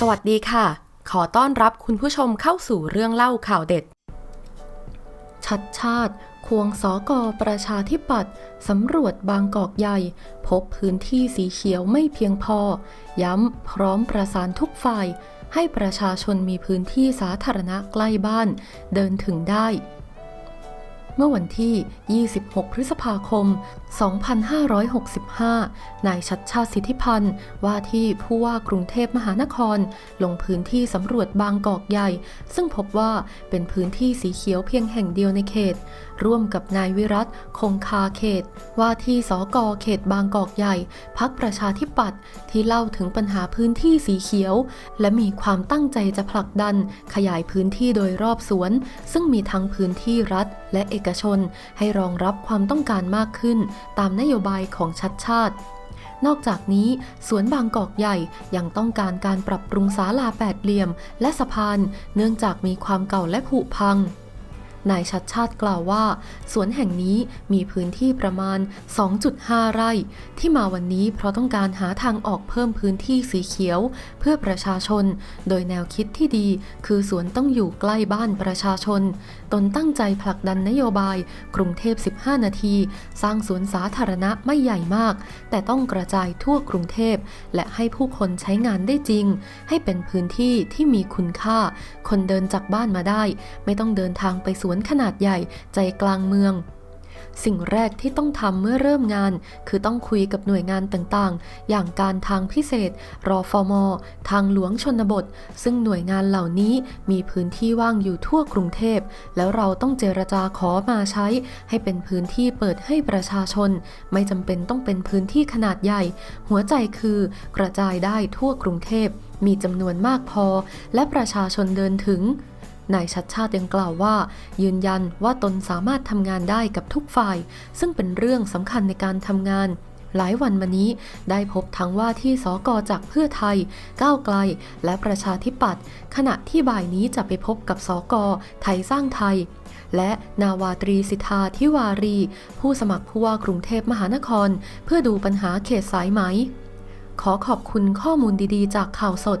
สวัสดีค่ะ ขอต้อนรับคุณผู้ชมเข้าสู่เรื่องเล่าข่าวเด็ด ชัดชาติ ควงสอกอประชาธิปัตย์สำรวจบางกอกใหญ่ พบพื้นที่สีเขียวไม่เพียงพอ ย้ำพร้อมประสานทุกฝ่าย ให้ประชาชนมีพื้นที่สาธารณะใกล้บ้าน เดินถึงได้ เมื่อวันที่ 26 พฤษภาคม 2565 นายชัดชาติสิทธิพันธ์ ว่าที่ผู้ว่ากรุงเทพมหานคร ลงพื้นที่สำรวจบางกอกใหญ่ ซึ่งพบว่าเป็นพื้นที่สีเขียวเพียงแห่งเดียวในเขต ร่วมกับนายวิรัตคงคาเขต ว่าที่สกเขตบางกอกใหญ่ พักประชาธิปัตย์ที่เล่าถึงปัญหาพื้นที่สีเขียว และมีความตั้งใจจะผลักดัน ขยายพื้นที่โดยรอบสวน ซึ่งมีทั้งพื้นที่รัฐและเอกชนให้รองรับความต้องการมากขึ้น ตามนโยบายของชัดชาติ นอกจากนี้ สวนบางกอกใหญ่ยังต้องการการปรับปรุงศาลาแปดเหลี่ยม และสะพาน เนื่องจากมีความเก่าและผุพัง นายชัดชาติกล่าวว่า สวนแห่งนี้มีพื้นที่ประมาณ 2.5 ไร่ ที่มาวันนี้เพราะต้องการหาทางออกเพิ่มพื้นที่สีเขียว เพื่อประชาชน โดยแนวคิดที่ดี คือสวนต้องอยู่ใกล้บ้านประชาชน ตนตั้งใจผลักดันนโยบาย กรุงเทพ 15 นาที สร้างสวนสาธารณะไม่ใหญ่มาก แต่ต้องกระจายทั่วกรุงเทพ และให้ผู้คนใช้งานได้จริง ให้เป็นพื้นที่ที่มีคุณค่า คนเดินจากบ้านมาได้ ไม่ต้องเดินทางไปสวนขนาดใหญ่ใจกลางเมือง สิ่งแรกที่ต้องทำเมื่อเริ่มงาน คือต้องคุยกับหน่วยงานต่างๆ อย่างการทางพิเศษ รอฟอมทางหลวงชนบท ซึ่งหน่วยงานเหล่านี้มีพื้นที่ว่างอยู่ทั่วกรุงเทพ แล้วเราต้องเจรจาขอมาใช้ ให้เป็นพื้นที่เปิดให้ประชาชน ไม่จำเป็นต้องเป็นพื้นที่ขนาดใหญ่ หัวใจคือกระจายได้ทั่วกรุงเทพมีจำนวนมากพอ และประชาชนเดินถึง นายชัดชาติยังกล่าวว่า ยืนยันว่าตนสามารถทำงานได้กับทุกฝ่าย ซึ่งเป็นเรื่องสำคัญในการทำงานหลายวันมานี้ได้พบทั้งว่าที่สกจากเพื่อไทย ก้าวไกล และประชาธิปัตย์ขณะที่บ่ายนี้จะไปพบกับสกไทยสร้างไทย และนาวาตรีสิทธาทิวารี ผู้สมัครผู้ว่ากรุงเทพมหานคร เพื่อดูปัญหาเขตสายไหม ขอขอบคุณข้อมูลดีๆ จากข่าวสด